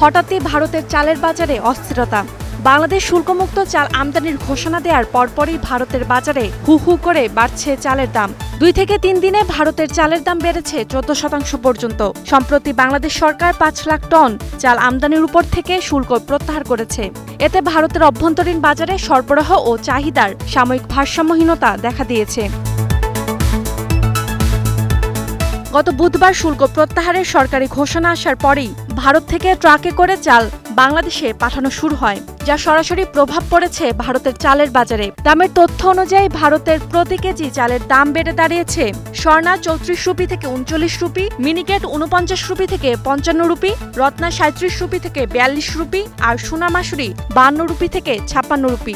হঠাৎই ভারতের চালের বাজারে অস্থিরতা। বাংলাদেশ শুল্কমুক্ত চাল আমদানির ঘোষণা দেওয়ার পরপরই ভারতের বাজারে হু হু করে বাড়ছে চালের দাম। দুই থেকে তিন দিনে ভারতের চালের দাম বেড়েছে চোদ্দ শতাংশ পর্যন্ত। সম্প্রতি বাংলাদেশ সরকার পাঁচ লাখ টন চাল আমদানির উপর থেকে শুল্ক প্রত্যাহার করেছে। এতে ভারতের অভ্যন্তরীণ বাজারে সরবরাহ ও চাহিদার সাময়িক ভারসাম্যহীনতা দেখা দিয়েছে। গত বুধবার শুল্ক প্রত্যাহারের সরকারি ঘোষণা আসার পরেই ভারত থেকে ট্রাকে করে চাল বাংলাদেশে পাঠানো শুরু হয়, যা সরাসরি প্রভাব পড়েছে ভারতের চালের বাজারে। দামের তথ্য অনুযায়ী ভারতের প্রতি কেজি চালের দাম বেড়ে দাঁড়িয়েছে স্বর্ণা চৌত্রিশ রুপি থেকে উনচল্লিশ রুপি, মিনিকেট উনপঞ্চাশ রুপি থেকে পঞ্চান্ন রুপি, রত্না সাঁত্রিশ রুপি থেকে বিয়াল্লিশ রুপি আর সোনা মাসুরি বান্ন রুপি থেকে ছাপ্পান্ন রুপি।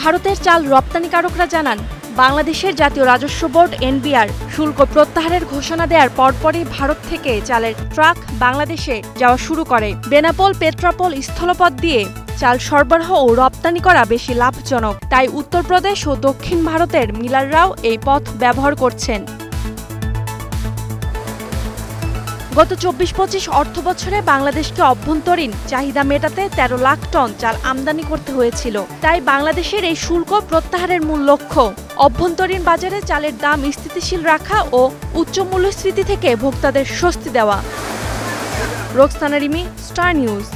ভারতের চাল রপ্তানিকারকরা জানান বাংলাদেশের জাতীয় রাজস্ব বোর্ড, এনবিআর, শুল্ক প্রত্যাহারের ঘোষণা দেওয়ার পরপরই ভারত থেকে চালের ট্রাক বাংলাদেশে যাওয়া শুরু করে। বেনাপোল, পেট্রাপোল স্থলপথ দিয়ে চাল সরবরাহ ও রপ্তানি করা বেশি লাভজনক। তাই উত্তরপ্রদেশ ও দক্ষিণ ভারতের মিলাররাও এই পথ ব্যবহার করছেন। গত চব্বিশ পঁচিশ অর্থ বছরে বাংলাদেশকে অভ্যন্তরীণ চাহিদা মেটাতে তেরো লাখ টন চাল আমদানি করতে হয়েছিল। তাই বাংলাদেশের এই শুল্ক প্রত্যাহারের মূল লক্ষ্য, অভ্যন্তরীণ বাজারে চালের দাম স্থিতিশীল রাখা ও উচ্চ মূল্যস্ফীতি থেকে ভোক্তাদের স্বস্তি দেওয়া। Roksana Rimi, Star News.